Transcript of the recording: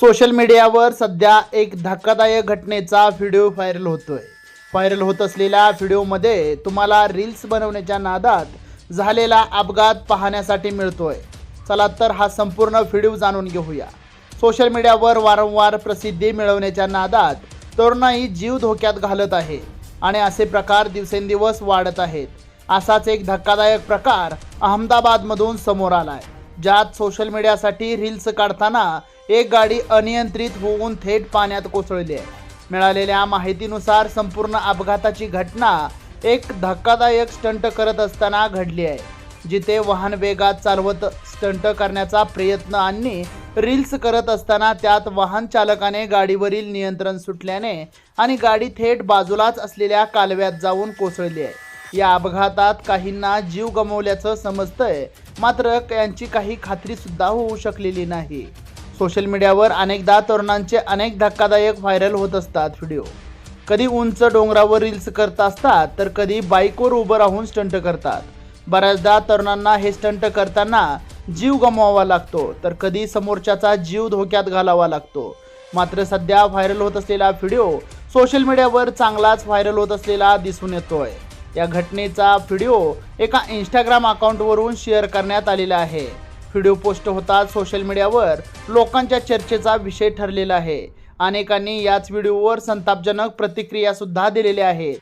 Social मीडियावर सध्या एक धक्कादायक घटनेचा व्हिडिओ व्हायरल होतोय. व्हायरल होत असलेल्या व्हिडिओमध्ये तुम्हाला रील्स बनवण्याच्या नादात झालेला अपघात पाहण्यासाठी मिळतोय. चला तर हा संपूर्ण व्हिडिओ जाणून घेऊया. सोशल मीडियावर वारंवार प्रसिद्धी मिळवण्याच्या नादात तरुणाई जीव धोक्यात घालत आहे आणि असे प्रकार दिवसेंदिवस वाढत आहेत. असाच एक धक्कादायक प्रकार अहमदाबादमधून समोर आला आहे ज्यात सोशल मीडियासाठी रील्स काढताना एक गाडी अनियंत्रित होऊन थेट पाण्यात कोसळली आहे. मिळालेल्या माहितीनुसार संपूर्ण अपघाताची घटना एक धक्कादायक स्टंट करत असताना घडली आहे जिथे वाहन वेगात चालवत स्टंट करण्याचा प्रयत्न आणि रील्स करत असताना त्यात वाहन चालकाने गाडीवरील नियंत्रण सुटल्याने आणि गाडी थेट बाजूलाच असलेल्या कालव्यात जाऊन कोसळली आहे. या अपघातात काहींना जीव गमावल्याचं समजतंय. मात्र यांची काही खात्री सुद्धा होऊ शकलेली नाही. सोशल मीडियावर अनेकदा तरुणांचे अनेक धक्कादायक व्हायरल होत असतात व्हिडिओ. कधी उंच डोंगरावर रील्स करत असतात तर कधी बाईकवर उभं राहून स्टंट करतात. बऱ्याचदा तरुणांना हे स्टंट करताना जीव गमवावा लागतो तर कधी समोरच्याचा जीव धोक्यात घालावा लागतो. मात्र सध्या व्हायरल होत असलेला व्हिडिओ सोशल मीडियावर चांगलाच व्हायरल होत असलेला दिसून येतोय. या घटनेचा व्हिडिओ एका इंस्टाग्राम अकाउंटवरून शेअर करण्यात आलेला आहे. व्हिडिओ पोस्ट होताच सोशल मीडियावर लोकांच्या चर्चेचा विषय ठरलेला आहे. अनेकांनी याच व्हिडिओवर संतापजनक प्रतिक्रिया सुद्धा दिलेल्या आहेत.